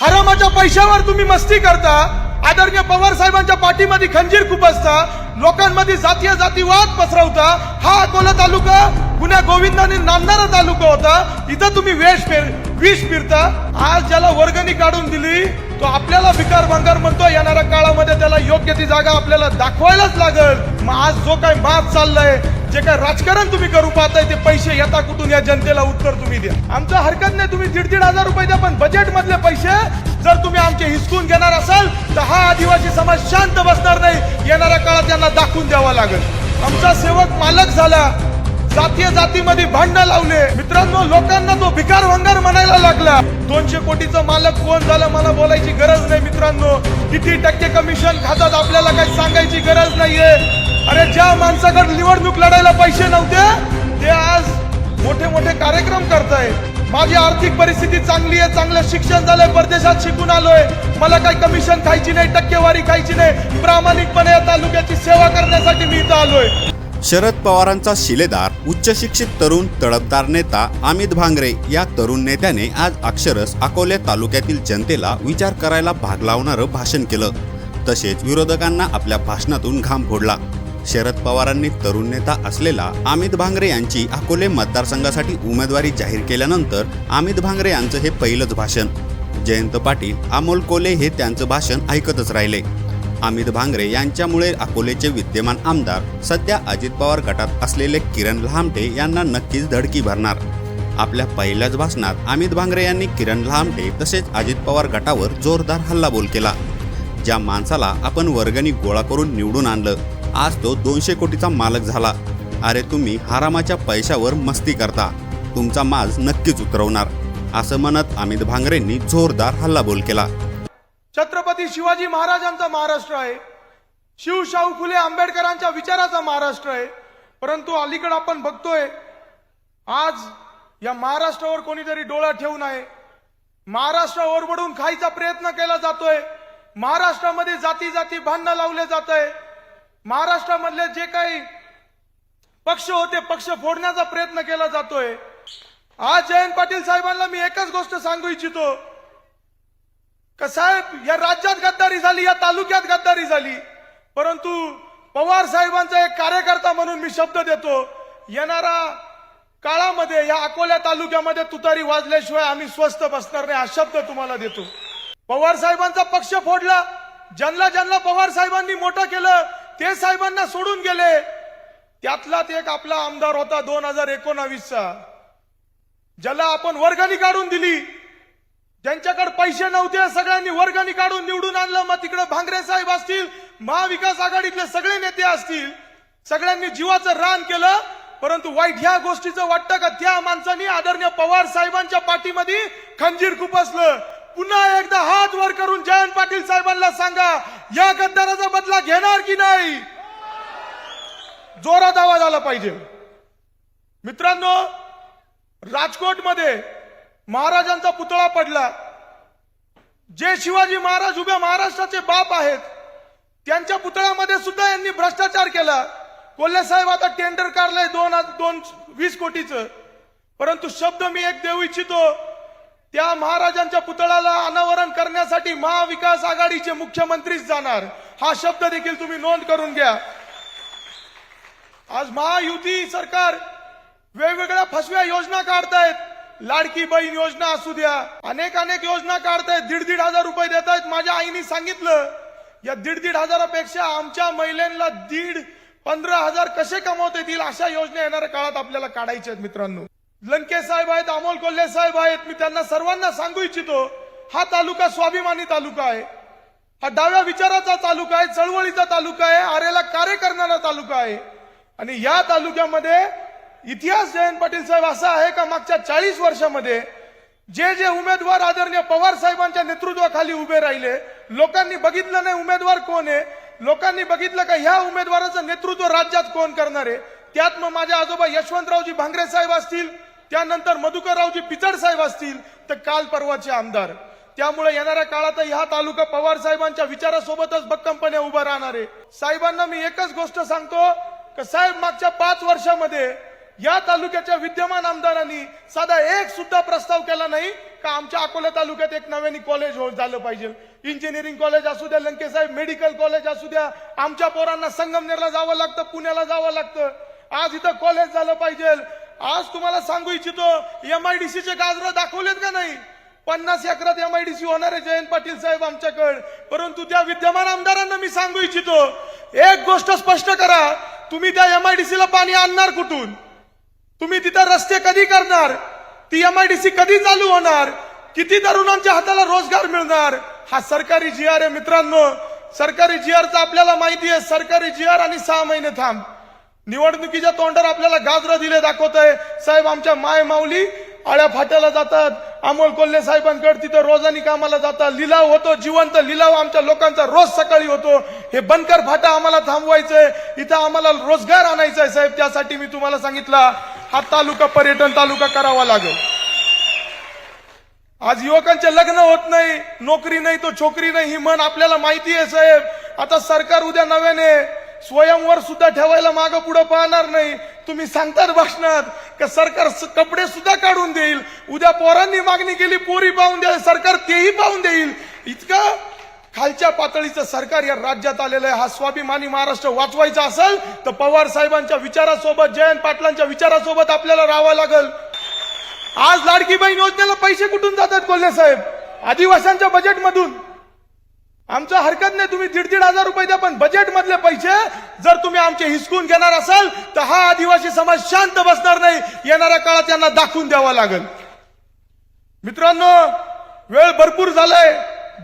हरामाच्या पैशावर तुम्ही मस्ती करता आदरणीय पवार साहेबांच्या पाठीमध्ये खंजीर खूप असता लोकांमध्ये जातीय जातीवाद पसरवता हा अकोला तालुका पुण्या गोविंदाने नांदणारा तालुका होता. इथं तुम्ही वेश फिर विष फिरता. आज ज्याला वर्गणी काढून दिली तो आपल्याला भिकार भंगार म्हणतो येणाऱ्या काळामध्ये त्याला योग्य ती जागा आपल्याला दाखवायलाच लागल. मग आज जो काय मात चाललाय जे काय राजकारण तुम्ही करू पाहताय ते पैसे येता कुठून? या जनतेला उत्तर तुम्ही द्या. आमचं हरकत नाही तुम्ही दीड दीड हजार रुपये द्या पण बजेट मधले पैसे जर तुम्ही आमचे हिसकून घेणार असाल तर हा आदिवासी समाज शांत बसणार नाही. येणाऱ्या काळात त्यांना दाखवून द्यावा लागेल. आमचा सेवक मालक झाला. जातीय जातीमध्ये भांडणं लावले. मित्रांनो लोकांना तो भिकार भंगार म्हणायला लागला. दोनशे कोटीचा मालक कोण झालं मला बोलायची गरज नाही मित्रांनो. किती टक्के कमिशन खातात आपल्याला काही सांगायची गरज नाहीये. अरे ज्या माणसाकडे निवडणूक लढायला पैसे नव्हते ते आज मोठे मोठे कार्यक्रम करतायत. माझी आर्थिक परिस्थिती चांगली आहे चांगलं शिक्षण झालंय परदेशात शिकून आलोय. मला काही कमिशन खायची नाही टक्केवारी खायची नाही. प्रामाणिकपणे या तालुक्याची सेवा करण्यासाठी मी इथं आलोय. शरद पवारांचा शिलेदार उच्च शिक्षित तरुण तडफदार नेता अमित भांगरे या तरुण नेत्याने आज अक्षरस अकोले तालुक्यातील जनतेला विचार करायला भाग लावणारं भाषण केलं. तसेच विरोधकांना आपल्या भाषणातून घाम फोडला. शरद पवारांनी तरुण नेता असलेला अमित भांगरे यांची अकोले मतदारसंघासाठी उमेदवारी जाहीर केल्यानंतर अमित भांगरे यांचं हे पहिलंच भाषण. जयंत पाटील अमोल कोले हे त्यांचं भाषण ऐकतच राहिले. अमित भांगरे यांच्यामुळे अकोलेचे विद्यमान आमदार सध्या अजित पवार गटात असलेले किरण लहामटे यांना नक्कीच धडकी भरणार. आपल्या पहिल्याच भाषणात अमित भांगरे यांनी किरण लहामटे तसेच अजित पवार गटावर जोरदार हल्लाबोल केला. ज्या माणसाला आपण वर्गणी गोळा करून निवडून आणलं आज तो दोनशे कोटीचा मालक झाला. अरे तुम्ही हारामाच्या पैशावर मस्ती करता तुमचा माज नक्कीच उतरवणार असं म्हणत अमित भांगरेंनी जोरदार हल्लाबोल केला. छत्रपती शिवाजी महाराजांचा महाराष्ट्र आहे. शिवशाहू फुले आंबेडकरांच्या विचाराचा महाराष्ट्र आहे. परंतु अलीकडे आपण बघतोय आज या महाराष्ट्रावर कोणीतरी डोळा ठेवून आहे. महाराष्ट्र ओरबडून खायचा प्रयत्न केला जातोय. महाराष्ट्रामध्ये जाती जाती भांडणं लावले जात आहे महाराष्ट्रामधले जे काही पक्ष होते पक्ष फोडण्याचा प्रयत्न केला जातोय. आज जयंत पाटील साहेबांना मी एकच गोष्ट सांगू इच्छितो. का साहेब या राज्यात गद्दारी झाली या तालुक्यात गद्दारी झाली. परंतु पवार साहेबांचा एक कार्यकर्ता म्हणून मी शब्द देतो येणारा काळामध्ये या अकोल्या तालुक्यामध्ये तुतारी वाजल्याशिवाय आम्ही स्वस्त बसणार नाही हा शब्द तुम्हाला देतो. पवार साहेबांचा पक्ष फोडला ज्यांना ज्यांना पवार साहेबांनी मोठं केलं ते साहेबांना सोडून गेले. त्यातलाच एक आपला आमदार होता दोन हजार एकोणावीसचा ज्याला आपण वर्गणी काढून दिली. ज्यांच्याकडे पैसे नव्हते सगळ्यांनी वर्गाने काढून निवडून आणलं. मग तिकडे भांगरे साहेब असतील महाविकास आघाडीतले सगळे नेते असतील सगळ्यांनी जीवाचं रान केलं. परंतु वाईट ह्या गोष्टीचं वाटतं का? त्या माणसांनी आदरणीय पवार साहेबांच्या पाठीमध्ये खंजीर खुपसलं. पुन्हा एकदा हात वर करून जयंत पाटील साहेबांना सांगा या गद्दाराचा बदला घेणार की नाही? जोरात आवाज आला पाहिजे. मित्रांनो राजकोटमध्ये महाराजांचा पुतळा पडला. जे शिवाजी महाराज उभ्या महाराष्ट्राचे बाप आहेत त्यांच्या पुतळ्यामध्ये सुद्धा यांनी भ्रष्टाचार केला. कोल्हे साहेब आता टेंडर काढलंय दोन दोन वीस कोटीचं. परंतु शब्द मी एक देऊ इच्छितो त्या महाराजांच्या पुतळ्याला अनावरण करण्यासाठी महाविकास आघाडीचे मुख्यमंत्रीच जाणार. हा शब्द देखील तुम्ही नोंद करून घ्या. आज महायुती सरकार वेगवेगळ्या फसव्या योजना काढतायत. लाडकी बहीण योजना असू द्या. अनेक अनेक योजना काढतायत. दीड दीड हजार रुपये देत आहेत माझ्या आईने सांगितलं या दीड दीड हजारापेक्षा आमच्या महिलांना दीड पंधरा हजार कसे कमवता येतील अशा योजना येणाऱ्या काळात आपल्याला काढायच्या आहेत मित्रांनो. लंके साहेब आहेत अमोल कोल्हे साहेब आहेत. मी त्यांना सर्वांना सांगू इच्छितो हा तालुका स्वाभिमानी तालुका आहे. हा डाव्या विचाराचा तालुका आहे चळवळीचा तालुका आहे आरेला कार्य करणारा तालुका आहे. आणि या तालुक्यामध्ये इतिहास जयंत पाटील साहेब असा आहे का मागच्या चाळीस वर्षामध्ये जे जे उमेदवार आदरणीय पवार साहेबांच्या नेतृत्वाखाली उभे राहिले लोकांनी बघितलं नाही उमेदवार कोण आहे लोकांनी बघितलं का ह्या उमेदवाराचं नेतृत्व राज्यात कोण करणार आहे? त्यात मग माझे आजोबा यशवंतरावजी भांगरे साहेब असतील त्यानंतर मधुकररावजी पिचड साहेब असतील तर काल परवाचे आमदार. त्यामुळे येणाऱ्या काळात हा तालुका पवार साहेबांच्या विचारासोबतच भक्कमपणे उभा राहणार आहे. साहेबांना मी एकच गोष्ट सांगतो का साहेब मागच्या पाच वर्षामध्ये या तालुक्याच्या विद्यमान आमदारांनी साधा एक सुद्धा प्रस्ताव केला नाही का आमच्या अकोला तालुक्यात एक नव्याने कॉलेज हो झालं पाहिजे. इंजिनिअरिंग कॉलेज असू द्या लंके साहेब मेडिकल कॉलेज असू द्या आमच्या पोरांना संगमनेरला जावं लागतं पुण्याला जावं लागतं. आज इथं कॉलेज झालं पाहिजे. आज तुम्हाला सांगू इच्छितो एमआयडीसीचे गाजरं दाखवलेत का नाही? पन्नास एकरात एमआयडीसी होणार आहे जयंत पाटील साहेब आमच्याकडे. परंतु त्या विद्यमान आमदारांना मी सांगू इच्छितो एक गोष्ट स्पष्ट करा तुम्ही त्या एमआयडीसीला पाणी आणणार कुठून? तुम्ही तिथं रस्ते कधी करणार? ती एम आय डी सी कधी चालू होणार? किती तरुणांच्या हाताला रोजगार मिळणार? हा सरकारी जी आर आहे मित्रांनो. सरकारी जी आरचा आपल्याला माहिती आहे. सरकारी जी आर आणि सहा महिने थांब. निवडणुकीच्या तोंडावर आपल्याला गाजरं दिले दाखवत आहे साहेब आमच्या माय माऊली आळ्या फाट्याला जातात. अमोल कोल्हे साहेबांकडे तिथं रोजानी कामाला जातात. लिलाव होतो जिवंत लिलाव आमच्या लोकांचा रोज सकाळी होतो. हे बनकर फाटा आम्हाला थांबवायचंय. इथं आम्हाला रोजगार आणायचा आहे साहेब. त्यासाठी मी तुम्हाला सांगितलं. हा तालुका पर्यटन तालुका करावा लागेल. आज युवकांचे लग्न होत नाही नोकरी नाही तो छोकरी नाही ही मन आपल्याला माहिती आहे साहेब. आता सरकार उद्या नव्याने स्वयंवर सुद्धा ठेवायला मागं पुढे पाहणार नाही. तुम्ही सांगतात भाषणात का सरकार कपडे सुद्धा काढून देईल उद्या पोरांनी मागणी केली पोरी पाहून द्या सरकार तेही पाहून देईल. इतकं खालच्या पातळीचं सरकार या राज्यात आलेलं आहे. हा स्वाभिमानी महाराष्ट्र वाचवायचा असेल तर पवार साहेबांच्या विचारासोबत जयंत पाटलांच्या विचारासोबत आपल्याला राहावं लागेल. आज लाडकी बहीण योजनेला पैसे कुठून जातात कोल्हे साहेब? बजेट बजेटमधून आमचं हरकत नाही तुम्ही दीड दीड हजार रुपये द्या पण बजेट मधले पैसे जर तुम्ही आमचे हिसकून घेणार असाल तर हा आदिवासी समाज शांत बसणार नाही. येणाऱ्या काळात त्यांना दाखवून द्यावा लागेल. मित्रांनो वेळ भरपूर झालाय.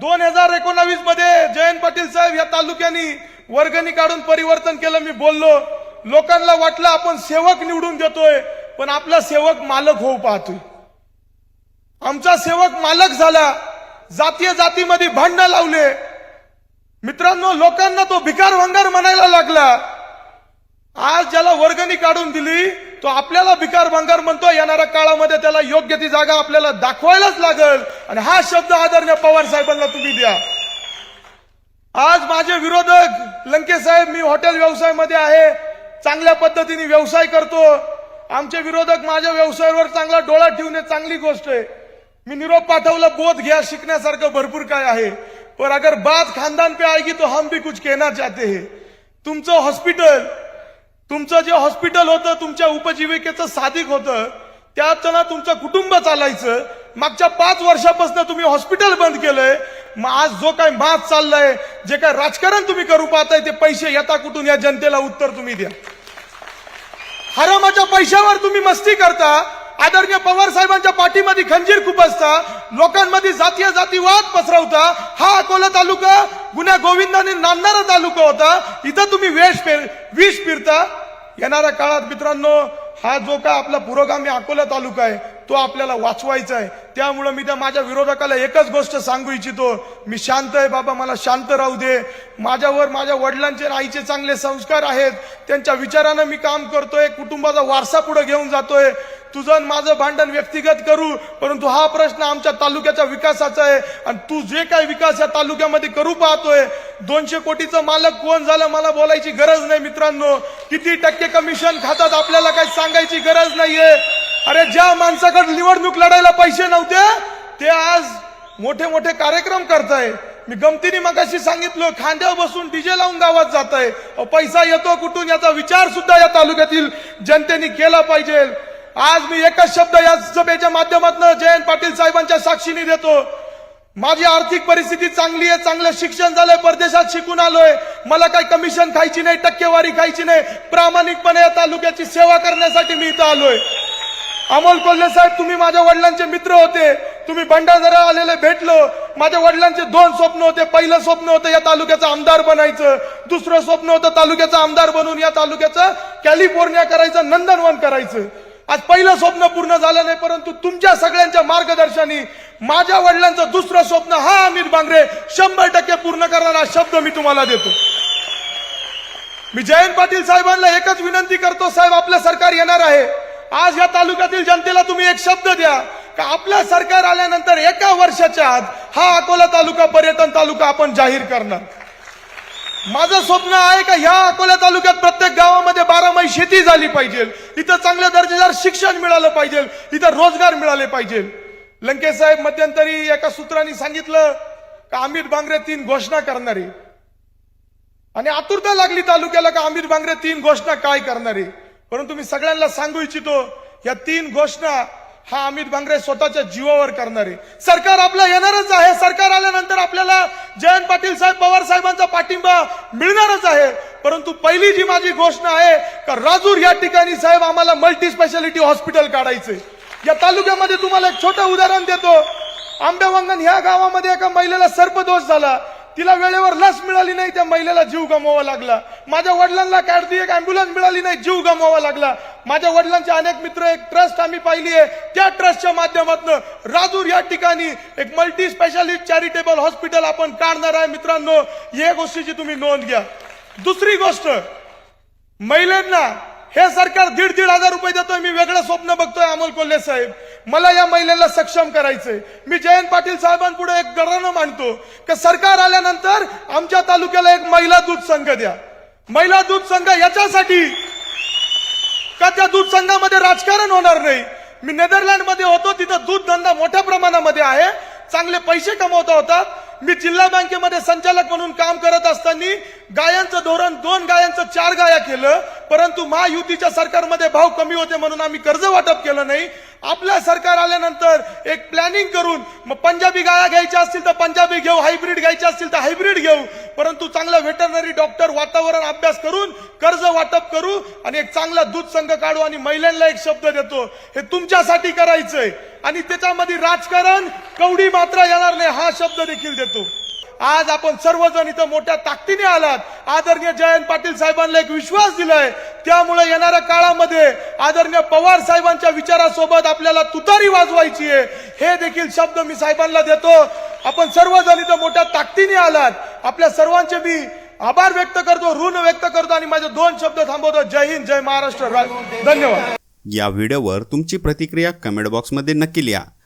दोन हजार एकोणावीसमध्ये जयंत पाटील साहेब या तालुक्यानी वर्गणी काढून परिवर्तन केलं. मी बोललो लोकांना वाटलं आपण सेवक निवडून देतोय पण आपला सेवक मालक होऊ पाहतोय. आमचा सेवक मालक झाला. जातीय जातीमध्ये भांडणं लावले. मित्रांनो लोकांना तो भिकार भंगार म्हणायला लागला. आज ज्याला वर्गणी काढून दिली तो आपल्याला भिकार भंगार म्हणतो येणाऱ्या काळामध्ये त्याला योग्य ती जागा आपल्याला दाखवायलाच लागल. आणि हा शब्द आदरणीय पवार साहेबांना तुम्ही द्या. आज माझे विरोधक लंके साहेब मी हॉटेल व्यवसायामध्ये आहे. चांगल्या पद्धतीने व्यवसाय करतो. आमचे विरोधक माझ्या व्यवसायावर चांगला डोळा ठेवणे चांगली गोष्ट आहे. मी निरोप पाठवला बोध घ्या शिकण्यासारखं भरपूर काय आहे. पर अगर बात खानदान पे आएगी तो हम भी कुछ कहना चाहते हैं. तुमचं हॉस्पिटल तुमचं जे हॉस्पिटल होतं तुमच्या उपजीविकेचं साधिक होतं त्यातनं तुमचं कुटुंब चालायचं. मागच्या पाच वर्षापासून तुम्ही हॉस्पिटल बंद केलंय. मग आज जो काय मात चाललाय जे काय राजकारण तुम्ही करू पाहताय ते पैसे येता कुठून? या जनतेला उत्तर तुम्ही द्या. हरामाच्या पैशावर तुम्ही मस्ती करता. आदरणीय पवार साहेबांच्या पाठीमध्ये खंजीर खुपसता लोकांमध्ये जातीय जातीवाद पसरवता. हा अकोला तालुका गुन्हा गोविंदाने नांदणारा तालुका होता. इथं तुम्ही वेश पेर विष फिरता. येणाऱ्या काळात मित्रांनो हा जो काय आपला पुरोगामी अकोला तालुका आहे तो आपल्याला वाचवायचा आहे. त्यामुळं मी त्या माझ्या विरोधकाला एकच गोष्ट सांगू इच्छितो. मी शांत आहे बाबा मला शांत राहू दे. माझ्यावर माझ्या वडिलांचे आईचे चांगले संस्कार आहेत. त्यांच्या विचारानं मी काम करतोय. कुटुंबाचा वारसा पुढे घेऊन जातोय. तुझं माझं भांडण व्यक्तिगत करू परंतु हा प्रश्न आमच्या तालुक्याच्या विकासाचा आहे. आणि तू जे काय विकास या तालुक्यामध्ये करू पाहतोय दोनशे कोटीचं मालक कोण झालं मला बोलायची गरज नाही मित्रांनो. किती टक्के कमिशन खातात आपल्याला काही सांगायची गरज नाहीये. अरे ज्या माणसाकडे निवडणूक लढायला पैसे नव्हते ते आज मोठे मोठे कार्यक्रम करताय. मी गमतीने मगाशी सांगितलं खांद्यावर बसून डीजे लावून गावात जात आहे पैसा येतो कुठून याचा विचार सुद्धा या तालुक्यातील जनतेने केला पाहिजे. आज मी एकच शब्द या सभेच्या माध्यमातून जयंत पाटील साहेबांच्या साक्षीने देतो. माझी आर्थिक परिस्थिती चांगली आहे चांगलं शिक्षण झालंय परदेशात शिकून आलोय. मला काही कमिशन खायची नाही टक्केवारी खायची नाही. प्रामाणिकपणे या तालुक्याची सेवा करण्यासाठी मी इथं आलोय. अमोल कोल्हे साहेब तुम्ही माझ्या वडिलांचे मित्र होते. तुम्ही भंडारदरा आलेले भेटलो. माझ्या वडिलांचे दोन स्वप्न होते. पहिलं स्वप्न होतं या तालुक्याचं आमदार बनायचं. दुसरं स्वप्न होतं तालुक्याचं आमदार बनून या तालुक्याचं कॅलिफोर्निया करायचं नंदनवन करायचं. आज पहिलं स्वप्न पूर्ण झालं नाही परंतु तुमच्या सगळ्यांच्या मार्गदर्शनी माझ्या वडिलांचं दुसरं स्वप्न हा अमित बांगरे शंभर टक्के पूर्ण करणारा शब्द मी तुम्हाला देतो. मी जयंत पाटील साहेबांना एकच विनंती करतो साहेब आपलं सरकार येणार आहे. आज या तालुक्यातील जनतेला तुम्ही एक शब्द द्या का आपलं सरकार आल्यानंतर एका वर्षाच्या आत हा अकोला तालुका पर्यटन तालुका आपण जाहीर करणार. माझं स्वप्न आहे का ह्या अकोला तालुक्यात प्रत्येक गावामध्ये बारामाही शेती झाली पाहिजे इथं चांगल्या दर्जेदार शिक्षण मिळालं पाहिजे इथं रोजगार मिळाले पाहिजे. लंकेश साहेब मध्यंतरी एका सूत्रांनी सांगितलं का अमित बांगरे तीन घोषणा करणारे. आणि आतुरता लागली तालुक्याला का अमित बांगरे तीन घोषणा काय करणारे. परंतु मी सगळ्यांना सांगू इच्छितो या तीन घोषणा हा अमित बांगरे स्वतःच्या जीवावर करणारे. सरकार आपलं येणारच आहे. सरकार आल्यानंतर आपल्याला जयंत पाटील साहेब पवार साहेबांचा पाठिंबा मिळणारच आहे. परंतु पहिली जी माझी घोषणा आहे का राजूर या ठिकाणी साहेब आम्हाला मल्टी स्पेशालिटी हॉस्पिटल काढायचे या तालुक्यामध्ये तुम्हाला एक छोटं उदाहरण देतो. आंबेवांगण ह्या गावामध्ये एका महिलेला सर्पदोष झाला. तिला वेळेवर लस मिळाली नाही त्या महिलेला जीव गमवावा लागला. माझ्या वडिलांना काढती एक अँब्युलन्स मिळाली नाही जीव गमवावा लागला. माझ्या वडिलांचे अनेक मित्र एक ट्रस्ट आम्ही पाहिली आहे. त्या ट्रस्टच्या माध्यमातून राजूर या ठिकाणी एक मल्टी स्पेशालिस्ट चॅरिटेबल हॉस्पिटल आपण काढणार आहे. मित्रांनो या गोष्टीची तुम्ही नोंद घ्या. दुसरी गोष्ट महिलांना हे सरकार दीड दीड हजार रुपये देतोय मी वेगळं स्वप्न बघतोय अमोल कोल्हे साहेब. मला या महिलेला सक्षम करायचंय. मी जयंत पाटील साहेबांपुढे एक गरानं मांडतो की सरकार आल्यानंतर आमच्या तालुक्याला एक महिला दूध संघ द्या. महिला दूध संघ याच्यासाठी का त्या दूध संघामध्ये राजकारण होणार नाही? मी नेदरलँडमध्ये होतो तिथं दूध धंदा मोठ्या प्रमाणामध्ये आहे. चांगले पैसे कमवता होतात मी जिल्हा बँकेमध्ये संचालक म्हणून काम करत असताना गायांचं धोरण दोन गायांचं चार गाया केलं. परंतु महायुतीच्या सरकारमध्ये भाव कमी होते म्हणून आम्ही कर्ज वाटप केलं नाही. आपलं सरकार आल्यानंतर एक प्लॅनिंग करून मग पंजाबी गाया घ्यायच्या असतील तर पंजाबी घेऊ हायब्रिड घ्यायच्या असतील तर हायब्रिड घेऊ. परंतु चांगला व्हेटरनरी डॉक्टर वातावरण अभ्यास करून कर्ज वाटप करू आणि एक चांगला दूध संघ काढू आणि महिलांना एक शब्द देतो. हे तुमच्यासाठी करायचंय. आणि त्याच्यामध्ये राजकारण कवडी मात्रा येणार नाही हा शब्द देखील देतो. आज आपण सर्वजण इथं मोठ्या ताकदीने आलात. आदरणीय जयंत पाटील साहेबांना एक विश्वास दिलाय. त्यामुळे येणाऱ्या काळामध्ये आदरणीय पवार साहेबांच्या विचारासोबत आपल्याला तुतारी वाजवायची आहे. हे देखील शब्द मी साहेबांना देतो. आपण सर्वजण इथं मोठ्या ताकदीने आलात. आपल्या सर्वांचे मी आभार व्यक्त करतो ऋण व्यक्त करतो आणि माझे दोन शब्द थांबवतो. जय हिंद जय महाराष्ट्र. धन्यवाद. या व्हिडिओवर तुमची प्रतिक्रिया कमेंट बॉक्समध्ये नक्की लिहा.